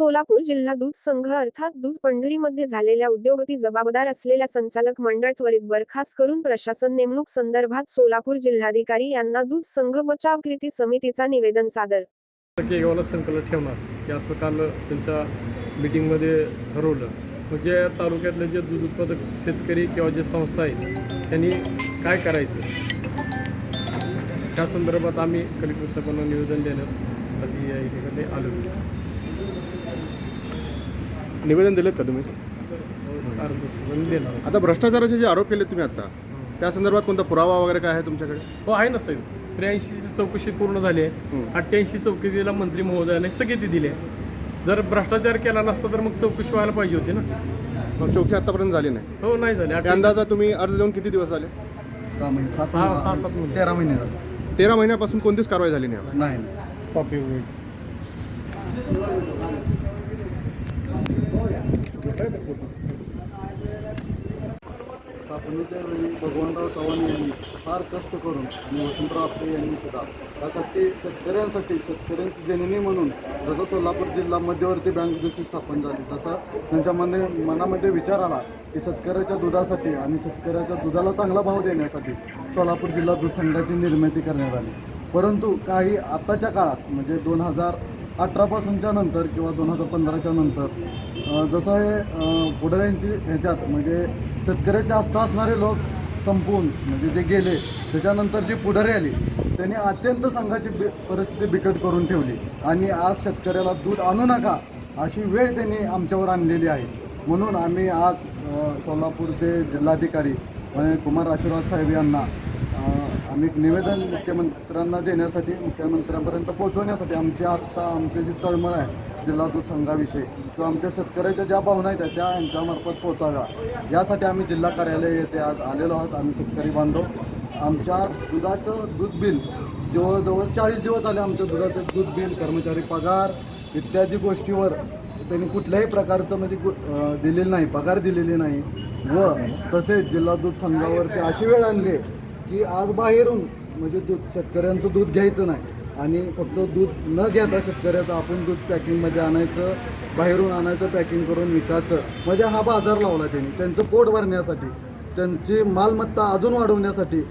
सोलापूर जिल्हा दूध संघ अर्थात दूध पंढरीमध्ये झालेल्या उद्योगती जबाबदार असलेल्या संचालक मंडळ त्वरित बरखास्त करून प्रशासन नेमणूक संदर्भात सोलापूर जिल्हाधिकारी यांना दूध संघ बचाव कृती समितीचा निवेदन सादर. संकलन ठेवणार. असं काल त्यांच्या मिटिंगमध्ये ठरवलं. म्हणजे तालुक्यातले जे दूध उत्पादक शेतकरी किंवा जे संस्था आहेत त्यांनी काय करायचं? त्या संदर्भात आम्ही कलेक्टर साहेबांना निवेदन देण्यासाठी या ठिकाणी आलो. निवेदन दिलेत का तुम्ही? आता भ्रष्टाचाराचे जे आरोप केले तुम्ही आता त्या संदर्भात कोणता पुरावा वगैरे काय आहे तुमच्याकडे? हो आहे ना साहेब. त्र्याऐंशीची चौकशी पूर्ण झाली आहे. अठ्ठ्याऐंशी चौकशीला मंत्री महोदयाने स्थगिती दिली आहे. जर भ्रष्टाचार केला नसता तर मग चौकशी व्हायला पाहिजे होती ना. मग चौकशी आतापर्यंत झाली नाही? हो नाही झाली. अंदाजा तुम्ही अर्ज देऊन किती दिवस झाले? सहा महिने. सात सहा- सहा- सात महिने. तेरा महिने झाले. तेरा महिन्यापासून कोणतीच कारवाई झाली नाही नाही. स्थापनेच्या वेळी भगवानराव चव्हाण यांनी फार कष्ट करून आणि वसंतराव आपटे यांनी सुद्धा त्यासाठी शेतकऱ्यांसाठी शेतकऱ्यांची जननी म्हणून जसं सोलापूर जिल्हा मध्यवर्ती बँक जशी स्थापन झाली तसं मने मनामध्ये विचार आला की शेतकऱ्याच्या दुधासाठी आणि शेतकऱ्याच्या दुधाला चांगला भाव देण्यासाठी सोलापूर जिल्हा दूध संघाची निर्मिती करण्यात आली. परंतु काही आत्ताच्या काळात म्हणजे दोन हजार अठरापासूनच्या नंतर किंवा दोन हजार पंधराच्या नंतर जसं हे पुढाऱ्यांची ह्याच्यात म्हणजे शेतकऱ्याच्या आस्था असणारे लोक संपवून म्हणजे जे गेले त्याच्यानंतर जी पुढारी आली त्यांनी अत्यंत संघाची बि परिस्थिती बिकट करून ठेवली. आणि आज शेतकऱ्याला दूध आणू नका अशी वेळ त्यांनी आमच्यावर आणलेली आहे. म्हणून आम्ही आज सोलापूरचे जिल्हाधिकारी कुमार आशीर्वाद साहेब यांना आम्ही एक निवेदन मुख्यमंत्र्यांना देण्यासाठी मुख्यमंत्र्यांपर्यंत पोहोचवण्यासाठी आमची आस्था आमची जी तळमळ आहे जिल्हा दूध संघाविषयी किंवा आमच्या शेतकऱ्याच्या ज्या भावना आहेत त्या यांच्यामार्फत पोहोचाव्या. यासाठी आम्ही जिल्हा कार्यालय येथे आज आलेलो आहोत. आम्ही शेतकरी बांधव. आमच्या दुधाचं दूध बिल जवळजवळ चाळीस दिवस झाले आमच्या दुधाचं दूध बिल कर्मचारी पगार इत्यादी गोष्टीवर त्यांनी कुठल्याही प्रकारचं म्हणजे गु- दिलेलं नाही पगार दिलेली नाही. व तसेच जिल्हा दूध संघावरती अशी वेळ आणली की आज बाहेरून म्हणजे दूध शेतकऱ्यांचं दूध घ्यायचं नाही. आणि फक्त दूध न घेता शेतकऱ्याचं आपण दूध पॅकिंगमध्ये आणायचं बाहेरून आणायचं पॅकिंग करून विकायचं. म्हणजे हा बाजार लावला त्यांनी. त्यांचं पोट भरण्यासाठी त्यांची मालमत्ता अजून वाढवण्यासाठी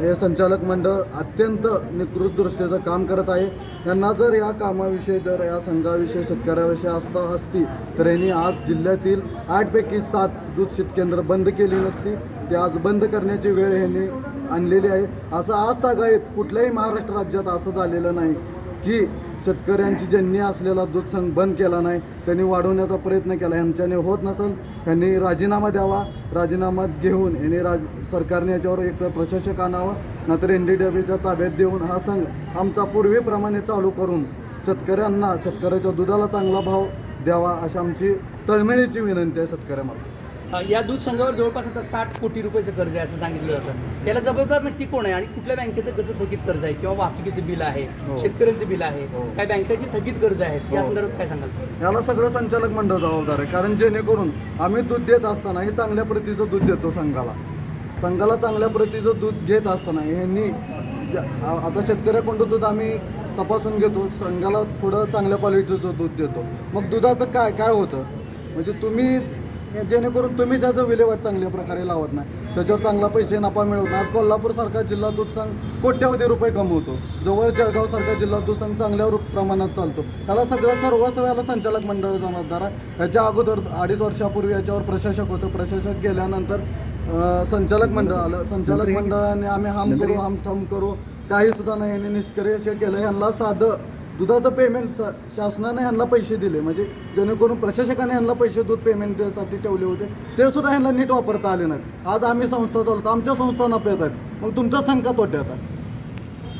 हे संचालक मंडळ अत्यंत निकृत दृष्टीचं काम करत आहे. त्यांना जर या कामाविषयी जर या संघाविषयी शेतकऱ्याविषयी आस्था असती तर यांनी आज जिल्ह्यातील आठपैकी सात दूध शीतकेंद्र बंद केली नसती. ते आज बंद करण्याची वेळ यांनी आणलेली आहे. असं आज तागायत कुठल्याही महाराष्ट्र राज्यात असं झालेलं नाही की शेतकऱ्यांची ज्यांनी असलेला दूध संघ बंद केला नाही त्यांनी वाढवण्याचा प्रयत्न केला. यांच्याने होत नसेल त्यांनी राजीनामा द्यावा. राजीनामा घेऊन यांनी राज सरकारने याच्यावर एक प्रशासक आणावं नाहीतर एन डी डब्ल्यूच्या ताब्यात देऊन हा संघ आमचा पूर्वीप्रमाणे चालू करून शेतकऱ्यांना शेतकऱ्याच्या दुधाला चांगला भाव द्यावा अशी आमची तळमळीची विनंती आहे शेतकऱ्यामध्ये या दूध संघावर जवळपास आता साठ कोटी रुपयाचं कर्ज आहे असं सांगितलं जातं त्याला जबाबदार नक्की कोण आहे आणि कुठल्या बँकेचं कसं थकीत कर्ज आहे किंवा वाहतुकीचं बिल आहे हो. शेतकऱ्यांचं बिल आहे हो. काय बँकेची थकीत कर्ज आहेत या हो. संदर्भात काय सांगाल याला सगळं संचालक मंडळ जबाबदार आहे कारण जेणेकरून आम्ही दूध देत असताना हे चांगल्या प्रतीचं दूध देतो संघाला संघाला चांगल्या प्रतीचं दूध घेत असताना यांनी आता शेतकऱ्याकडून दूध आम्ही तपासून घेतो संघाला थोडं चांगल्या क्वालिटीचं दूध देतो मग दुधाचं काय काय होतं म्हणजे तुम्ही जेणेकरून तुम्ही ज्याचं विल्हेवाट चांगल्या प्रकारे लावत नाही. त्याच्यावर चांगला पैसे नफा मिळवत नाही. आज कोल्हापूरसारखा जिल्हा दूध संघ कोट्यावधी रुपये कमवतो. जवळ जळगावसारखा जिल्हा दूध संघ चांगल्या प्रमाणात चालतो. त्याला सगळं याला संचालक मंडळ जबाबदार आहे. याच्या अगोदर अडीच वर्षापूर्वी याच्यावर प्रशासक होतं. प्रशासक गेल्यानंतर संचालक मंडळ आलं. संचालक मंडळाने आम्ही हम करू हम थम करू. काही सुद्धा नाही. यांनी निष्क्रिय केलं. यांना साधं दुधाचं पेमेंट स- शासनाने यांना पैसे दिले. म्हणजे जेणेकरून प्रशासकाने यांना पैसे दूध पेमेंटसाठी ठेवले होते. ते सुद्धा यांना नीट वापरता आले नाहीत. आज आम्ही संस्था चालतो आमच्या संस्था नफ्यात आहेत. मग तुमचा संख्या तोट्यात आहे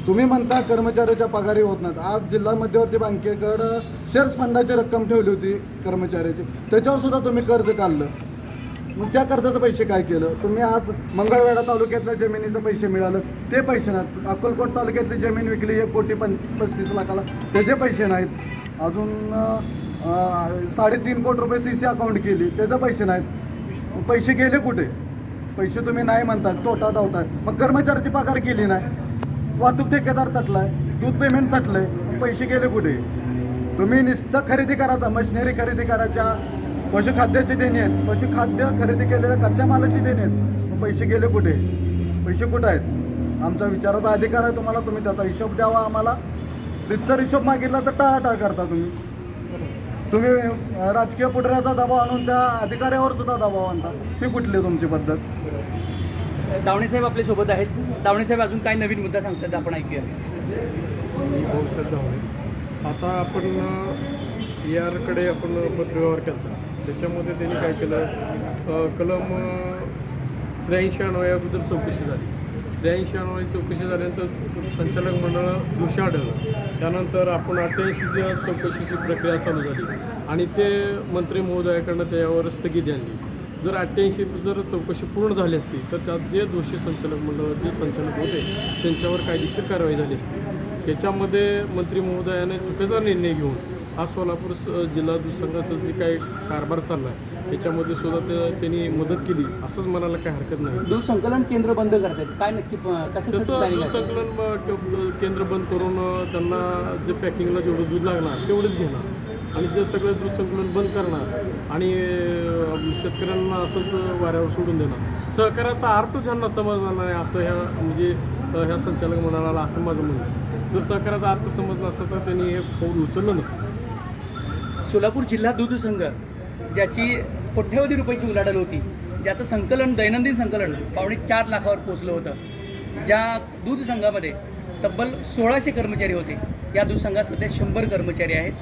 तुम्ही म्हणता कर्मचाऱ्याच्या पगारी होत नाहीत. आज जिल्हा मध्यवर्ती बँकेकडं शेअर्स फंडाची रक्कम ठेवली होती कर्मचाऱ्याची. त्याच्यावर सुद्धा तुम्ही कर्ज काढलं. मग त्या कर्जाचं पैसे काय केलं? तुम्ही आज मंगळवेढा तालुक्यातल्या जमिनीचं पैसे मिळालं. ते पैसे नाहीत. अक्कलकोट तालुक्यातली जमीन विकली एक कोटी पं पस्तीस लाखाला. त्याचे पैसे नाहीत. अजून साडेतीन कोटी रुपये सी सी अकाउंट केली. त्याचे पैसे नाहीत. पैसे गेले कुठे? पैसे तुम्ही नाही म्हणतात. तोटा धावताय. मग कर्मचाऱ्याची पगार केली नाही. वाहतूक ठेकेदार तटलाय. दूध पेमेंट तटलंय. पैसे गेले कुठे? तुम्ही नुसतं खरेदी करायचा. मशिनरी खरेदी करायच्या पशुखाद्याची देणी आहेत. पशुखाद्य खरेदी केलेल्या कच्च्या मालाची देणी आहेत. मग पैसे गेले कुठे? पैसे कुठे आहेत? आमचा विचाराचा अधिकार आहे तुम्हाला. तुम्ही त्याचा हिशोब द्यावा आम्हाला. रितसर हिशोब मागितला तर टाळाटाळ करता तुम्ही. तुम्ही राजकीय पुढऱ्याचा दबाव आणून त्या अधिकाऱ्यावर सुद्धा दबाव आणता. ती कुठली तुमची पद्धत? दावणे साहेब आपल्यासोबत आहेत. दावणे साहेब अजून काय नवीन मुद्दा सांगतात आपण ऐकूया? मी भविष्यात धावणे आता आपण यारकडे आपण पत्रव्यवहार केला त्याच्यामध्ये त्यांनी काय केलं? कलम त्र्याऐंशी अन्वयाबद्दल चौकशी झाली. त्र्याऐंशी अन्वय चौकशी झाल्यानंतर संचालक मंडळ दोषी आढळलं. त्यानंतर आपण अठ्ठ्याऐंशीच्या चौकशीची प्रक्रिया चालू झाली. आणि ते मंत्री महोदयाकडनं त्यावर स्थगिती आणली. जर अठ्ठ्याऐंशी जर चौकशी पूर्ण झाली असती तर त्यात जे दोषी संचालक मंडळ जे संचालक होते त्यांच्यावर कायदेशीर कारवाई झाली असती. त्याच्यामध्ये मंत्री महोदयाने चुकीचा निर्णय घेऊन हा सोलापूर स- जिल्हा संघाचा जे काही कारभार चालला आहे त्याच्यामध्ये सुद्धा ते- त्यांनी मदत केली. असंच म्हणायला काही हरकत नाही. दूध संकलन केंद्र बंद करतात. काय नक्की त्याचं planning दूध आहे? संकलन ब- क- केंद्र बंद करून त्यांना जे पॅकिंगला जेवढं दूध लागणार तेवढंच घेणार. आणि जे सगळं दूध संकलन बंद करणार आणि शेतकऱ्यांना असंच वाऱ्यावर सोडून देणार. सहकार्याचा अर्थच ह्यांना समजणार नाही असं ह्या म्हणजे ह्या संचालक मंडळाला असं माझं म्हणणं. जर सहकार्याचा अर्थ समजला असता तर त्यांनी हे पाऊल उचललं नसतं. सोलापूर जिल्हा दूध संघ ज्याची कोट्यवधी रुपयाची उलाढाल होती ज्याचं संकलन दैनंदिन संकलन पावणे चार लाखावर पोचलं होतं. ज्या दूध संघामध्ये तब्बल सोळाशे कर्मचारी होते. या दूध संघात सध्या शंभर कर्मचारी आहेत.